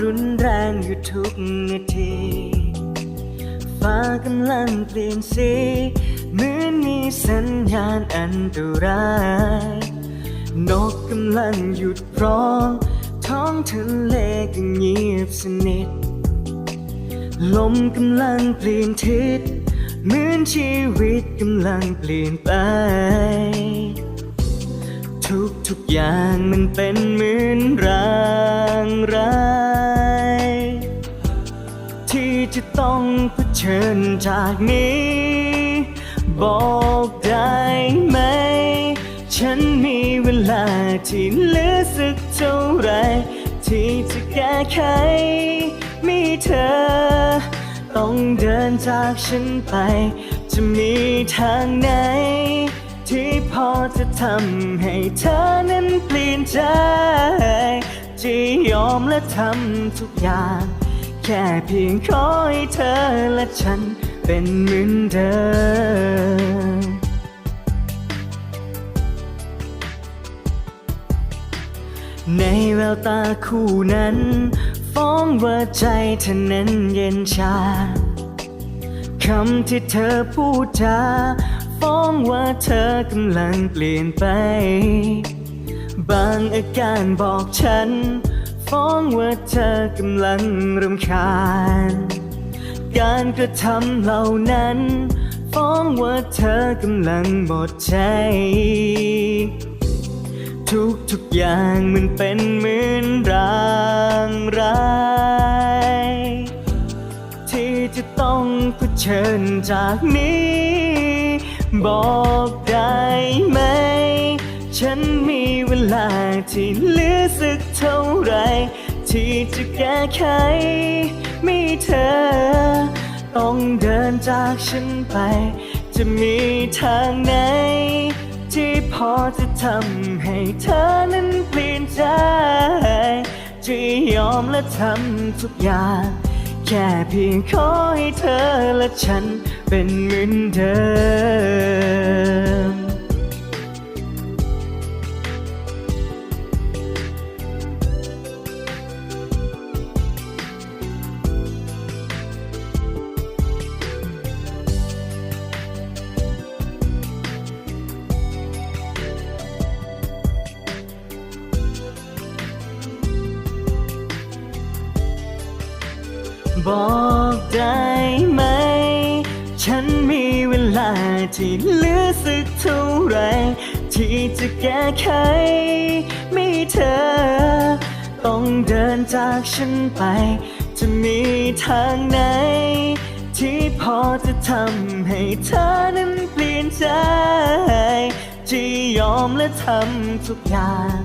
รุนแรงอยู่ทุกนาทีฟ้ากำลังเปลี่ยนสีเหมือนมีสัญญาณอันตรายนกกำลังหยุดร้อง ท้องทะเลก็เงียบสนิท ลมกำลังเปลี่ยนทิศเหมือนชีวิตกำลังเปลี่ยนไป ทุกทุกๆอย่างมันเป็นเหมือนรางร้าย ต้องเผชิญจากนี้ บอกได้ไหม ฉันมีเวลาที่เหลือสักเท่าไร ที่จะแก้ไข มีเธอ ต้องเดินจากฉันไป จะมีทางไหน ที่พอจะทำให้เธอนั้นเปลี่ยนใจ จะยอมและทำทุกอย่าง แค่เพียงขอให้เธอและฉันเป็นเหมือนเดิมในแววตาคู่นั้น ฟ้องว่าใจเธอนั้นเย็นชา คำที่เธอพูดจาฟ้องว่าเธอกำลังเปลี่ยนไป บางอาการบอกฉัน ฟ้องว่าเธอกำลังรำคาญ การกระทำเหล่านั้น ฟ้องว่าเธอกำลังหมดใจ ทุกทุกอย่างมันเป็นเหมือนรางร้ายที่จะต้องเผชิญจากนี้ บอกได้ไหม ฉันมีเวลาที่เหลือสักเท่าไร ที่จะแก้ไขมีเธอ ต้องเดินจากฉันไป จะมีทางไหน ที่พอจะทำให้เธอนั้นเปลี่ยนใจจะยอมและทำทุกอย่างแค่เพียงขอให้เธอและฉันเป็นเหมือนเดิม บอกได้ไหม ฉันมีเวลาที่เหลือสักเท่าไร ที่จะแก้ไขไม่เธอ ต้องเดินจากฉันไป จะมีทางไหน ที่พอจะทำให้เธอนั้นเปลี่ยนใจจะยอมและทำทุกอย่าง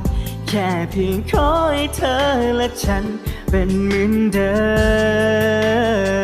แค่เพียงขอให้เธอและฉันเป็นเหมือนเดิม